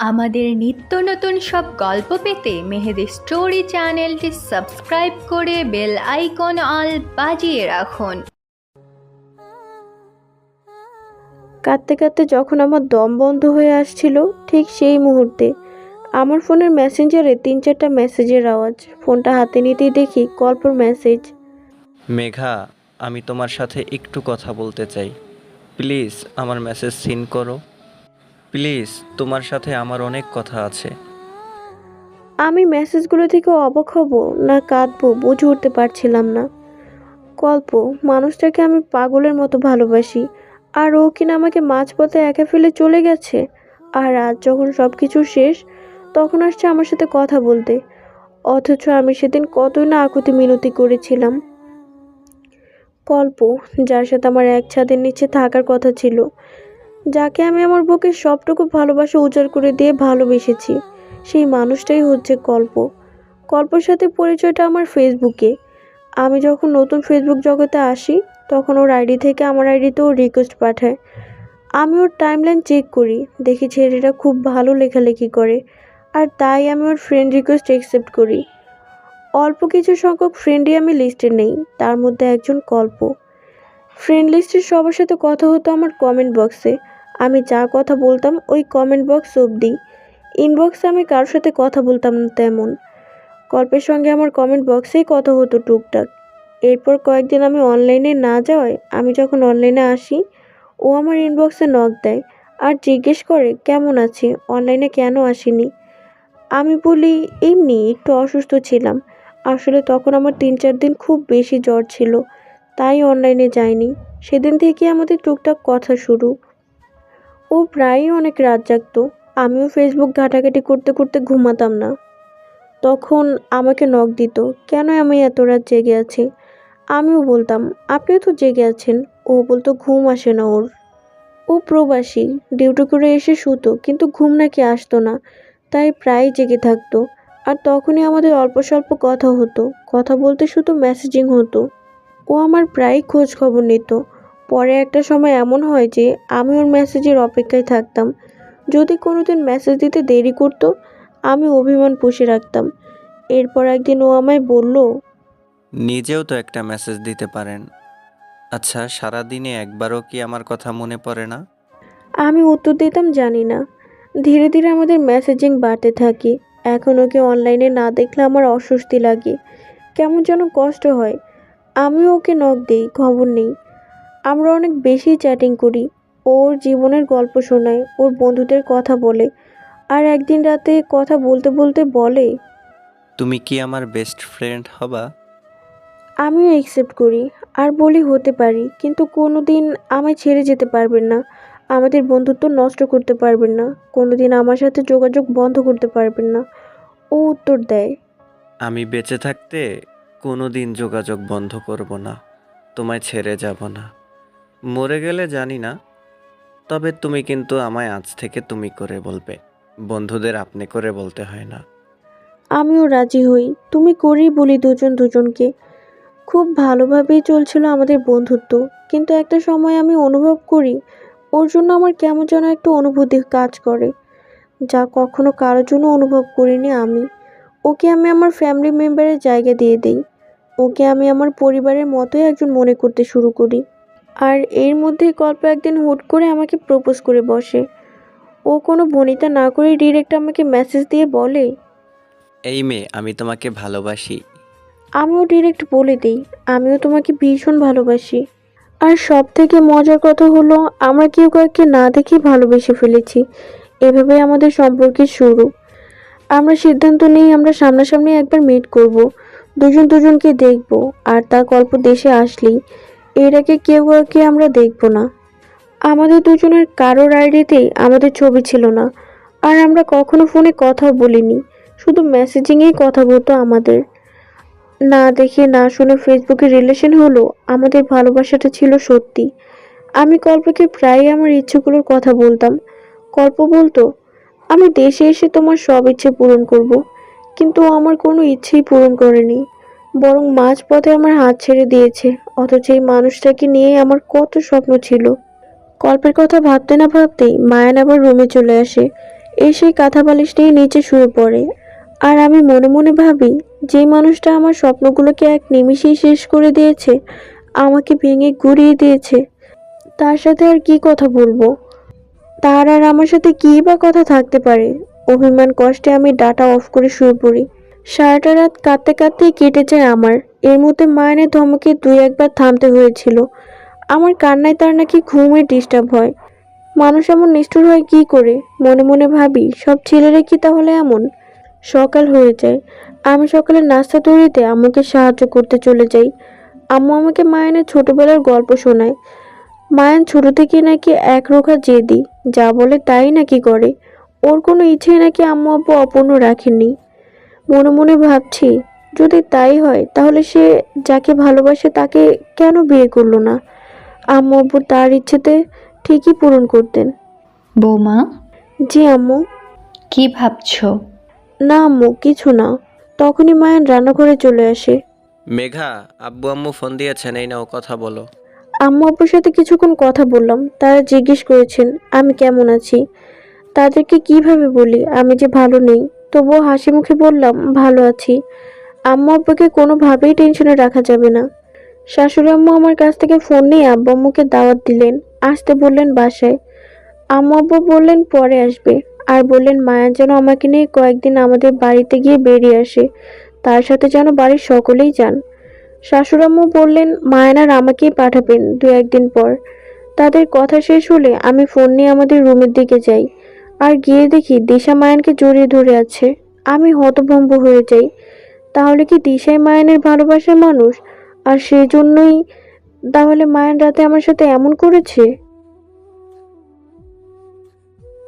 আমাদের নিত্য নতুন সব গল্প পেতে মেহেদি স্টোরি চ্যানেলটি সাবস্ক্রাইব করে বেল আইকন অল বাজিয়ে রাখুন। কাঁদতে কাঁদতে যখন আমার দম বন্ধ হয়ে আসছিল ঠিক সেই মুহূর্তে আমার ফোনের মেসেঞ্জারে তিন চারটা মেসেজের আওয়াজ ফোনটা হাতে নিতেই দেখি কল্পর মেসেজ। মেঘা আমি তোমার সাথে একটু কথা বলতে চাই। প্লিজ আমার মেসেজ সিন করো। প্লিজ, তোমার সাথে আমার অনেক কথা আছে। আমি মেসেজগুলো থেকে অবাক হব, না কাঁদবো, বুঝে উঠতে পারছিলাম না। কল্প, মানুষটাকে আমি পাগলের মতো ভালোবাসি, আর ও কিনা আমাকে মাঝপথে একা ফেলে চলে গেছে। আর আজ যখন সব কিছু শেষ, তখন আসছে আমার সাথে কথা বলতে। অথচ আমি সেদিন কতই না আকুতি মিনতি করেছিলাম। কল্প, যার সাথে আমার এক ছাদের নিচে থাকার কথা ছিল যাকে আমি আমার বুকে সবটুকু ভালোবাসা উজাড় করে দিয়ে ভালোবেসেছি, সেই মানুষটাই হচ্ছে কল্প। কল্পর সাথে পরিচয়টা আমার ফেসবুকে। আমি যখন নতুন ফেসবুক জগতে আসি, তখন ওর আইডি থেকে আমার আইডিতেও রিকোয়েস্ট পাঠায়। আমি ওর টাইমলাইন চেক করি, দেখি ছেলেটা খুব ভালো লেখালেখি করে, আর তাই আমি ওর ফ্রেন্ড রিকোয়েস্ট অ্যাকসেপ্ট করি। অল্প কিছু সংখ্যক ফ্রেন্ডই আমি লিস্টে নেই, তার মধ্যে একজন কল্প। ফ্রেন্ড লিস্টের সবার সাথে কথা হতো আমার কমেন্ট বক্সে আমি যা কথা বলতাম ওই কমেন্ট বক্স অবধি। ইনবক্সে আমি কারোর সাথে কথা বলতাম না তেমন। কল্পের সঙ্গে আমার কমেন্ট বক্সেই কথা হতো টুকটাক। এরপর কয়েকদিন আমি অনলাইনে না যাওয়ায় আমি যখন অনলাইনে আসি, ও আমার ইনবক্সে নক দেয় আর জিজ্ঞেস করে, কেমন আছি? অনলাইনে কেন আসিনি? আমি বলি, এমনি, একটু অসুস্থ ছিলাম। আসলে তখন আমার তিন চার দিন খুব বেশি জ্বর ছিল, তাই অনলাইনে যাইনি। সেদিন থেকে আমাদের টুকটাক কথা শুরু। ও প্রায়ই অনেক রাত জাগতো। আমিও ফেসবুক ঘাটাঘাটি করতে করতে ঘুমাতাম না। তখন আমাকে নখ দিত, কেন আমি এত রাত জেগে আছি? আমিও বলতাম, আপনিও তো জেগে আছেন। ও বলতো, ঘুম আসে না ওর। ও প্রবাসী, ডিউটি করে এসে শুতো, কিন্তু ঘুম নাকি আসতো না, তাই প্রায় জেগে থাকতো। আর তখনই আমাদের অল্প স্বল্প কথা হতো। কথা বলতে শুধু মেসেজিং হতো। ও আমার প্রায় খোঁজ খবর নিত। পরে একটা সময় এমন হয় যে আমি ওর মেসেজের অপেক্ষায় থাকতাম। যদি কোনো দিন মেসেজ দিতে দেরি করতো আমি অভিমান পুষে রাখতাম। এরপর একদিন ও আমায় বলল নিজেও তো একটা মেসেজ দিতে পারেন। আচ্ছা সারা দিনে একবারও কি আমার কথা মনে পড়ে না? আমি উত্তর দিতাম জানি না। ধীরে ধীরে আমাদের মেসেজিং বাড়তে থাকে। এখন ওকে অনলাইনে না দেখলে আমার অস্বস্তি লাগে। কেমন যেন কষ্ট হয়। আমি ওকে নখ দিই খবর নেই। আমরা অনেক বেশি চ্যাটিং করি। ওর জীবনের গল্প শোনায় ওর বন্ধুদের কথা বলে আর একদিন রাতে কথা বলতে বলতে বলে। তুমি কি আমার বেস্ট ফ্রেন্ড হবা? আমিও অ্যাকসেপ্ট করি আর বলি হতে পারি কিন্তু কোনো দিন আমায় ছেড়ে যেতে পারবেন না। আমাদের বন্ধুত্ব নষ্ট করতে পারবেন না কোনো দিন আমার সাথে যোগাযোগ বন্ধ করতে পারবেন না। ও উত্তর দেয়। আমি বেঁচে থাকতে কোনো দিন যোগাযোগ বন্ধ করব না তোমায় ছেড়ে যাব না। মরে গেলে জানি না, তবে তুমি কিন্তু আমায় আজ থেকে তুমি করে বলবে। বন্ধুদের আপনি করে বলতে হয় না। আমিও রাজি হই। তুমি করেই বলি দুজন দুজনকে। খুব ভালোভাবেই চলছিল আমাদের বন্ধুত্ব, কিন্তু একটা সময় আমি অনুভব করি, ওর জন্য আমার কেমন যেন একটা অনুভূতি কাজ করে, যা কখনো কারোর জন্য অনুভব করিনি আমি। ওকে আমি আমার ফ্যামিলি মেম্বারের জায়গা দিয়ে দিই। ওকে আমি আমার পরিবারের মতোই একজন মনে করতে শুরু করি। আর এর মধ্যে গল্প একদিন হুট করে আমাকে প্রপোজ করে বসে। ও কোনো বনিতা না করে ডিরেক্ট আমাকে মেসেজ দিয়ে বলে এই মেয়ে আমি তোমাকে ভালোবাসি। আমিও ডিরেক্ট বলে দিই আমিও তোমাকে ভীষণ ভালোবাসি। আর সব থেকে মজার কথা হলো আমরা কেউ কাউকে না দেখেই ভালোবেসে ফেলেছি। এভাবে আমাদের সম্পর্কের শুরু। আমরা সিদ্ধান্ত নিই আমরা সামনাসামনি একবার মিট করব। দুজন দুজনকে দেখব আর তার গল্প দেশে আসলেই। এর আগে কেউ কাউকে আমরা দেখব না। আমাদের দুজনের কারোর আইডিতেই আমাদের ছবি ছিল না। আর আমরা কখনো ফোনে কথাও বলিনি, শুধু মেসেজিংয়েই কথা বলতো আমাদের। না দেখে, না শুনে ফেসবুকে রিলেশন হলো, আমাদের ভালোবাসাটা ছিল সত্যি। আমি কল্পকে প্রায়ই আমার ইচ্ছেগুলোর কথা বলতাম। কল্প বলতো, আমি দেশে এসে তোমার সব ইচ্ছে পূরণ করব। কিন্তু আমার কোনো ইচ্ছেই পূরণ করেনি। বরং মাঝপথে আমার হাত ছেড়ে দিয়েছে, অথচ এই মানুষটাকে নিয়ে আমার কত স্বপ্ন ছিল। কল্পের কথা ভাবতে না ভাবতেই মায়ান আবার রুমে চলে আসে। এসে কাঁথা বালিশ নিয়ে নিচে শুয়ে পড়ে। আর আমি মনে মনে ভাবি, যে মানুষটা আমার স্বপ্নগুলোকে এক নিমিষেই শেষ করে দিয়েছে, আমাকে ভেঙে গুড়িয়ে দিয়েছে। তার সাথে আর কি কথা বলব? তার আর আমার সাথে কী বা কথা থাকতে পারে? অভিমান কষ্টে আমি ডাটা অফ করে শুয়ে পড়ি। সারাটা রাত কাঁদতে কাঁদতেই কেটে যায় আমার। এর মধ্যে মায়নের ধমকে দুই একবার থামতে হয়েছিল। আমার কান্নায় তার নাকি ঘুমের ডিস্টার্ব হয়। মানুষ এমন নিষ্ঠুর হয় কি করে? মনে মনে ভাবি, সব ছেলেরা কি তাহলে এমন? সকাল হয়ে যায়। আমি সকালে নাস্তা তৈরিতে আম্মুকে সাহায্য করতে চলে যাই। আম্মু আমাকে মায়ানের ছোটবেলার গল্প শোনায়। মায়ান ছোট থেকে নাকি এক রোখা জেদি, যা বলে তাই নাকি করে। ওর কোনো ইচ্ছে নাকি আম্মু আব্বু অপূর্ণ রাখেননি। মনে মনে ভাবছি যদি তাই হয় তাহলে সে যাকে ভালোবাসে তাকে কেন বিয়ে করল না? আম্মু আব্বু তার ইচ্ছেতে ঠিকই পূরণ করতেন। বৌমা? জি আম্মু। কি ভাবছ? না আম্মু কিছু না। তখনই মায়ান রান্নাঘরে চলে আসে। মেঘা আব্বু আম্মু ফোন দিয়েছেন এই নাও কথা বলো। আম্মু আব্বুর সাথে কিছুক্ষণ কথা বললাম তারা জিজ্ঞেস করেছেন আমি কেমন আছি? তাদেরকে কীভাবে বলি আমি যে ভালো নেই? তবুও হাসি মুখে বললাম, ভালো আছি। আম্মু আব্বুকে কোনোভাবেই টেনশনে রাখা যাবে না। শাশুড়ি আম্মু আমার কাছ থেকে ফোন নিয়ে আব্বু আম্মুকে দাওয়াত দিলেন, আসতে বললেন বাসায়। আম্মু আব্বু বললেন, পরে আসবে। আর বললেন, মায়া যেন আমাকে নিয়ে কয়েকদিন আমাদের বাড়িতে গিয়ে বেরিয়ে আসে। তার সাথে যেন বাড়ির সকলেই যান। শাশুড়াম্মু বললেন মায়ানার আমাকেই পাঠাবেন দু একদিন পর। তাদের কথা শেষ হলে আমি ফোন নিয়ে আমাদের রুমের দিকে যাই। আর গিয়ে দেখি দিশা মায়ানকে জড়িয়ে ধরে আছে। আমি হতভম্ব হয়ে যাই। তাহলে কি দিশাই মায়ানের ভালোবাসার মানুষ? আর সেই জন্যই তাহলে মায়ান রাতে আমার সাথে এমন করেছে?